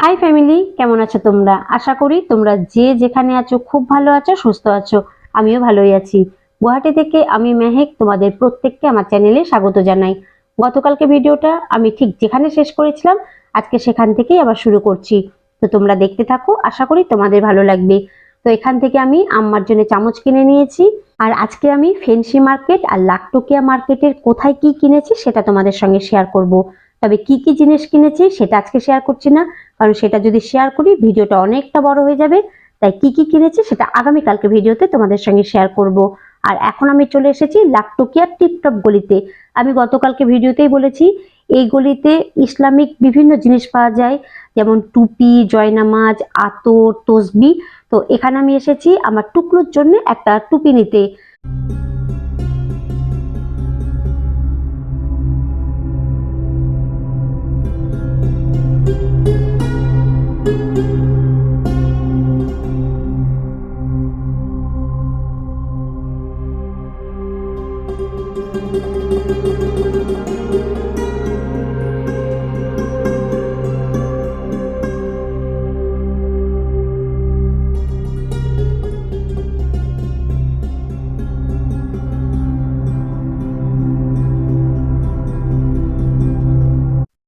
High family কেমন আছো তোমরা? আশা করি তোমরা যে যেখানে আছো, খুব ভালো আছো, সুস্থ আছো। আমিও ভালোই আছি। গুয়াহাটি থেকে আমি মেহেক তোমাদের প্রত্যেককে আমার চ্যানেলে স্বাগত জানাই। গতকালকে ভিডিওটা আমি ঠিক যেখানে শেষ করেছিলাম, আজকে সেখান থেকেই আবার শুরু করছি। তো তোমরা দেখতে থাকো, আশা করি তোমাদের ভালো লাগবে। তো এখান থেকে আমি আম্মার জন্য চামচ কিনে নিয়েছি। আর আজকে আমি ফেন্সি মার্কেট আর লাকটকিয়া মার্কেটের কোথায় কি কিনেছি সেটা তোমাদের সঙ্গে শেয়ার করব। তবে কি কি জিনিস কিনেছি সেটা আজকে শেয়ার করছি না। কারণ সেটা যদি শেয়ার করি, ভিডিওটা অনেকটা বড় হয়ে যাবে। তাই কি কি কিনেছি সেটা আগামীকালকে ভিডিওতে তোমাদের সঙ্গে শেয়ার করব। আর এখন আমি চলে এসেছি লাকটকিয়ার টিপটপ গলিতে। আমি গতকালকে ভিডিওতেই বলেছি, এই গলিতে ইসলামিক বিভিন্ন জিনিস পাওয়া যায়, যেমন টুপি, জয়নামাজ, আতর, তসবি। তো এখানে আমি এসেছি আমার টুকলুর জন্য একটা টুপি নিতে।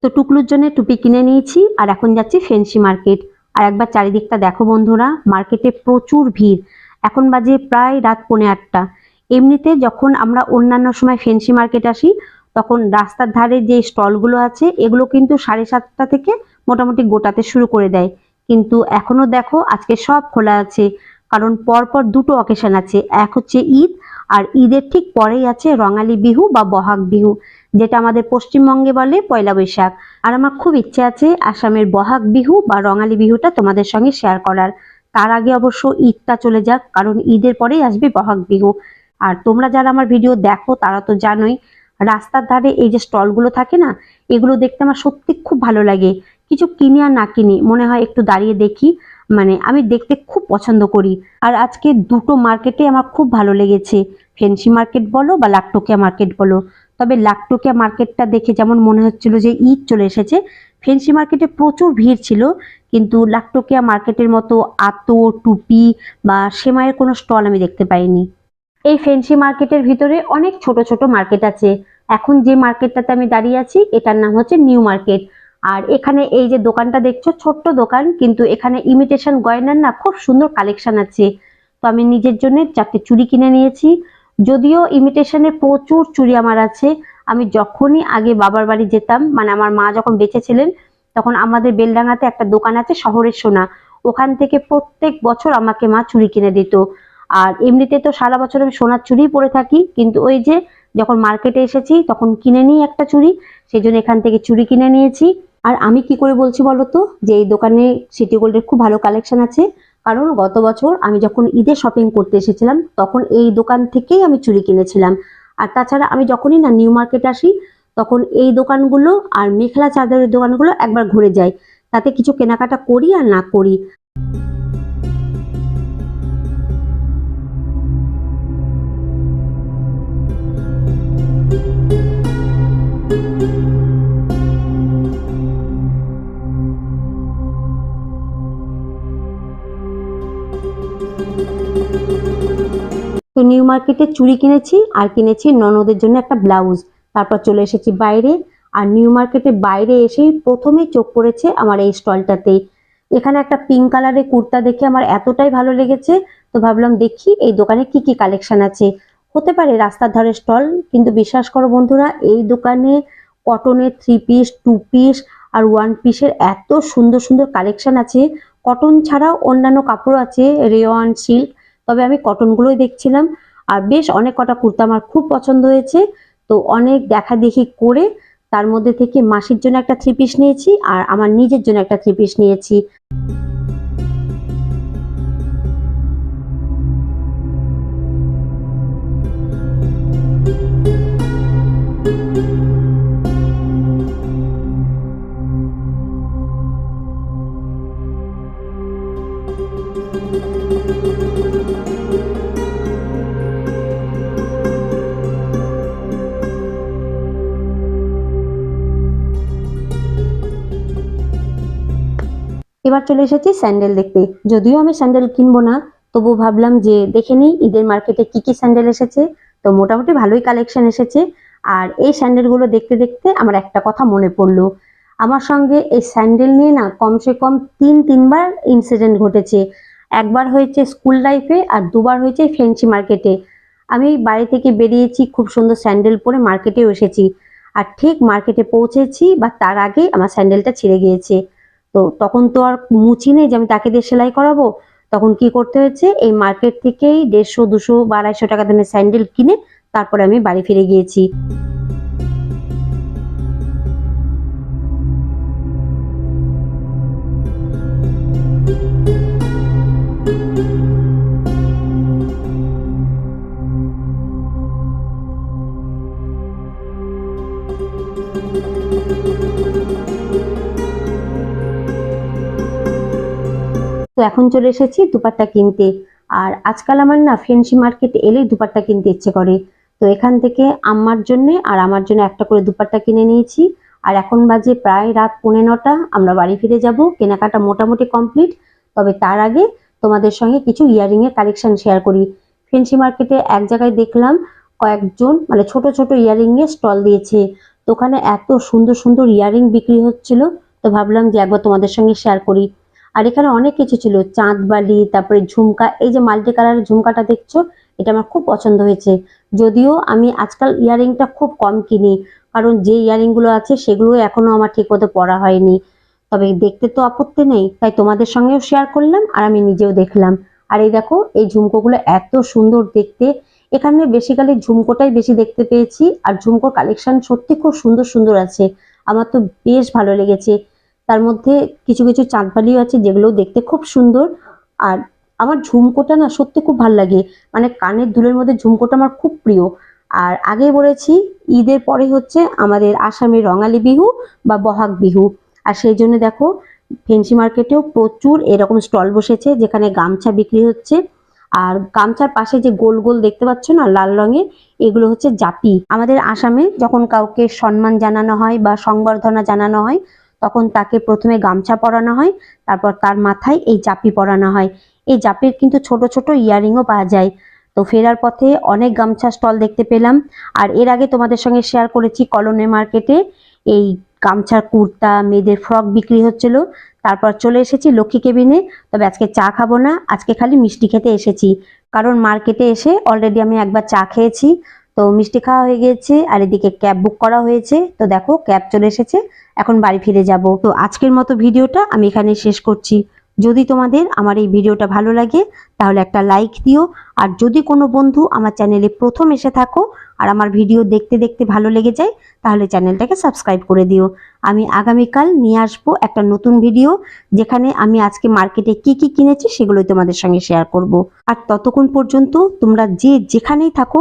তো টুকলুর জন্য টুপি কিনে নিয়েছি, আর এখন যাচ্ছি ফেন্সি মার্কেট। আর একবার চারিদিকটা দেখো বন্ধুরা, মার্কেটে প্রচুর ভিড়। এখন বাজে প্রায় রাত পৌনে আটটা। এমনিতে যখন আমরা অন্যান্য সময় ফেন্সি মার্কেট আসি, তখন রাস্তার ধারে যে স্টলগুলো আছে, এগুলো কিন্তু সাড়ে সাতটা থেকে মোটামুটি গোটাতে শুরু করে দেয়। কিন্তু এখনও দেখো, আজকে সব খোলা আছে। কারণ পরপর দুটো অকেশন আছে। এক হচ্ছে ঈদ, আর ঈদের ঠিক পরেই আছে রঙালী বিহু বা বহাগ বিহু, যেটা আমাদের পশ্চিমবঙ্গে বলে পয়লা বৈশাখ। আর আমার খুব ইচ্ছে আছে আসামের বহাগ বিহু বা রঙালী বিহুটা তোমাদের সঙ্গে শেয়ার করার। তার আগে অবশ্য ঈদটা চলে যাক, কারণ ঈদের পরেই আসবে বহাগ বিহু। আর তোমরা যারা আমার ভিডিও দেখো, তারা তো জানোই, রাস্তার ধারে এই যে স্টলগুলো থাকে না, এগুলো দেখতে আমার সত্যি খুব ভালো লাগে। কিছু কিনি আর না কিনি, মনে হয় একটু দাঁড়িয়ে দেখি। মানে আমি দেখতে খুব পছন্দ করি। আর আজকে দুটো মার্কেটে আমার খুব ভালো লেগেছে। ফেন্সি মার্কেট বলো বা লাকটোকিয়া মার্কেট বলো। তবে লাকটোকিয়া মার্কেটটা দেখে যেমন মনে হচ্ছিল যে ঈদ চলে এসেছে ফেন্সি মার্কেটে প্রচুর ভিড় ছিল। কিন্তু লাকটোকিয়া মার্কেটের মতো আতো টুপি বা সেমাইয়ের কোনো স্টল আমি দেখতে পাইনি। এই ফেন্সি মার্কেটের ভিতরে অনেক ছোট ছোট মার্কেট আছে। এখন যে মার্কেটটাতে আমি দাঁড়িয়ে আছি, এটার নাম হচ্ছে নিউ মার্কেট আর এখানে এই যে দোকানটা দেখছ, ছোট্ট দোকান, কিন্তু এখানে ইমিটেশন গয়নার না খুব সুন্দর কালেকশন আছে। তো আমি নিজের জন্য চারটে চুড়ি কিনে নিয়েছি। যদিও ইমিটেশনে প্রচুর চুড়ি আমার আছে। আমি যখনই আগে বাবার বাড়ি যেতাম মানে আমার মা যখন বেঁচে ছিলেন, তখন আমাদের বেলডাঙ্গাতে একটা দোকান আছে শহরের সোনা। ওখান থেকে প্রত্যেক বছর আমাকে মা চুড়ি কিনে দিত। আর এমনিতে তো সারা বছর আমি সোনার চুড়ি পরে থাকি, কিন্তু ওই যে যখন মার্কেটে এসেছি, তখন কিনে নিই একটা চুড়ি। সেই জন্য এখান থেকে চুড়ি কিনে নিয়েছি। আর আমি কি করে বলছি বলো তো যে এই দোকানে সিটি গোল্ডের খুব ভালো কালেকশন আছে। কারণ গত বছর আমি যখন ঈদে শপিং করতে এসেছিলাম, তখন এই দোকান থেকেই আমি চুরি কিনেছিলাম। আর তাছাড়া আমি যখনই না নিউ মার্কেট আসি, তখন এই দোকানগুলো আর মেখলা চাদরের দোকানগুলো একবার ঘুরে যাই। তাতে কিছু কেনাকাটা করি আর না করি। তো নিউ মার্কেটে চুড়ি কিনেছি আর কিনেছি ননদের জন্য একটা ব্লাউজ। তারপর চলে এসেছি বাইরে আর নিউ মার্কেটের বাইরে এসেই প্রথমে চোখ পড়েছে আমার এই স্টলটাতেই এখানে একটা পিঙ্ক কালারের কুর্তা দেখে আমার এতটাই ভালো লেগেছে, তো ভাবলাম দেখি এই দোকানে কি কি কালেকশন আছে। হতে পারে রাস্তার ধারে স্টল, কিন্তু বিশ্বাস করো বন্ধুরা, এই দোকানে কটনের থ্রি পিস টু পিস আর ওয়ান পিসের এত সুন্দর সুন্দর কালেকশন আছে। কটন ছাড়াও অন্যান্য কাপড় আছে রেওয়ান সিল্ক তবে আমি কটনগুলোই দেখছিলাম। আর বেশ অনেক কটা কুর্তা আমার খুব পছন্দ হয়েছে। তো অনেক দেখা দেখি করে তার মধ্যে থেকে মাসির জন্য একটা থ্রি পিস নিয়েছি আর আমার নিজের জন্য একটা থ্রি পিস নিয়েছি। এবার চলে এসেছি স্যান্ডেল দেখতে। যদিও আমি স্যান্ডেল কিনবো না, তবু ভাবলাম যে দেখে নিই ঈদের মার্কেটে কি কি স্যান্ডেল এসেছে। তো মোটামুটি ভালোই কালেকশন এসেছে। আর এই স্যান্ডেলগুলো দেখতে দেখতে আমার একটা কথা মনে পড়ল। আমার সঙ্গে এই স্যান্ডেল নিয়ে না কমসে কম তিন, তিনবার ইনসিডেন্ট ঘটেছে। একবার হয়েছে স্কুল লাইফে আর দুবার হয়েছে ফেন্সি মার্কেটে আমি বাড়ি থেকে বেরিয়েছি, খুব সুন্দর স্যান্ডেল পরে মার্কেটেও এসেছি। আর ঠিক মার্কেটে পৌঁছেছি বা তার আগেই আমার স্যান্ডেলটা ছিঁড়ে গিয়েছে। তো তখন তো আর মুচি নেই যে আমি তাকে দিয়ে সেলাই করাবো। তখন কি করতে হয়েছে? এই মার্কেট থেকেই দেড়শো, দুশো বা আড়াইশো টাকা দামের স্যান্ডেল কিনে তারপরে আমি বাড়ি ফিরে গিয়েছি। এখন চলে এসেছি দুপাট্টা কিনতে। আর আজকাল আমার না ফেন্সি মার্কেট এলেই দুপাট্টা কিনতে ইচ্ছে করে। তো এখান থেকে আমার জন্য আর আমার জন্য একটা করে দুপাট্টা কিনে নিয়েছি। আর এখন বাজে প্রায় রাত পৌনে নটা, আমরা বাড়ি ফিরে যাব। কেনাকাটা মোটামুটি কমপ্লিট। তবে তার আগে তোমাদের সঙ্গে কিছু ইয়ারিং এর কালেকশন শেয়ার করি। ফেন্সি মার্কেটে এক জায়গায় দেখলাম কয়েকজন মানে ছোট ছোট ইয়ারিং এর স্টল দিয়েছে। তো ওখানে এত সুন্দর সুন্দর ইয়ারিং বিক্রি হচ্ছিল। তো ভাবলাম যে একবার তোমাদের সঙ্গে শেয়ার করি। আর এখানে অনেক কিছু ছিল, চাঁদ বালি, তারপরে ঝুমকা, এই যে মাল্টি কালারের ঝুমকাটা দেখছ, এটা আমার খুব পছন্দ হয়েছে। যদিও আমি আজকাল ইয়ারিংটা খুব কম কিনি, কারণ যে ইয়ারিংগুলো আছে সেগুলো এখনও আমার ঠিক মতো পরা হয়নি। তবে দেখতে তো আপত্তি নেই, তাই তোমাদের সঙ্গেও শেয়ার করলাম আর আমি নিজেও দেখলাম। আর এই দেখো, এই ঝুমকোগুলো এত সুন্দর দেখতে। এখানে বেসিক্যালি ঝুমকোটাই বেশি দেখতে পেয়েছি, আর ঝুমকোর কালেকশন সত্যি খুব সুন্দর সুন্দর আছে। আমার তো বেশ ভালো লেগেছে। তার মধ্যে কিছু কিছু চাঁদবালিও আছে যেগুলো দেখতে খুব সুন্দর। আর আমার ঝুমকোটা না সত্যি খুব ভালো লাগে। মানে কানের দুলের মধ্যে ঝুমকোটা আমার খুব প্রিয়। আর আগে বলেছি, ঈদের পরে হচ্ছে আমাদের আসামের রঙালী বিহু বা বহাগ বিহু। আর সেই জন্য দেখো, ফেন্সি মার্কেটেও প্রচুর এরকম স্টল বসেছে যেখানে গামছা বিক্রি হচ্ছে। আর গামছার পাশে যে গোল গোল দেখতে পাচ্ছ না, লাল রঙের, এগুলো হচ্ছে জাপি। আমাদের আসামে যখন কাউকে সম্মান জানানো হয় বা সংবর্ধনা জানানো হয় তখন তাকে প্রথমে গামছা পরানো হয়, তারপর তার মাথায় এই জাপি পরানো হয়। এই জাপির কিন্তু ছোট ছোট ইয়ারিংও পাওয়া যায়। তো ফেরার পথে অনেক গামছা স্টল দেখতে পেলাম। আর এর আগে তোমাদের সঙ্গে শেয়ার করেছি কলোনি মার্কেটে এই গামছার কুর্তা, মেয়েদের ফ্রক বিক্রি হচ্ছিল। তারপর চলে এসেছি লক্ষ্মী কেবিনে তবে আজকে চা খাব না, আজকে খালি মিষ্টি খেতে এসেছি। কারণ মার্কেটে এসে অলরেডি আমি একবার চা খেয়েছি। তো মিষ্টি খাওয়া হয়ে গিয়েছে, আর এদিকে ক্যাব বুক করা হয়েছে। তো দেখো, ক্যাব চলে এসেছে, এখন বাড়ি ফিরে যাব। তো আজকের মতো ভিডিওটা আমি এখানে শেষ করছি। যদি তোমাদের আমার এই ভিডিওটা ভালো লাগে, তাহলে একটা লাইক দিও। আর যদি কোনো বন্ধু আমার চ্যানেলে প্রথম এসে থাকো, আর আমার ভিডিও দেখতে দেখতে ভালো লেগে যায়, তাহলে চ্যানেলটাকে সাবস্ক্রাইব করে দিও। আমি আগামীকাল নিয়ে আসব একটা নতুন ভিডিও, যেখানে আমি আজকে মার্কেটে কি কি কিনেছি সেগুলোই তোমাদের সঙ্গে শেয়ার করব। আর ততক্ষণ পর্যন্ত তোমরা যে যেখানেই থাকো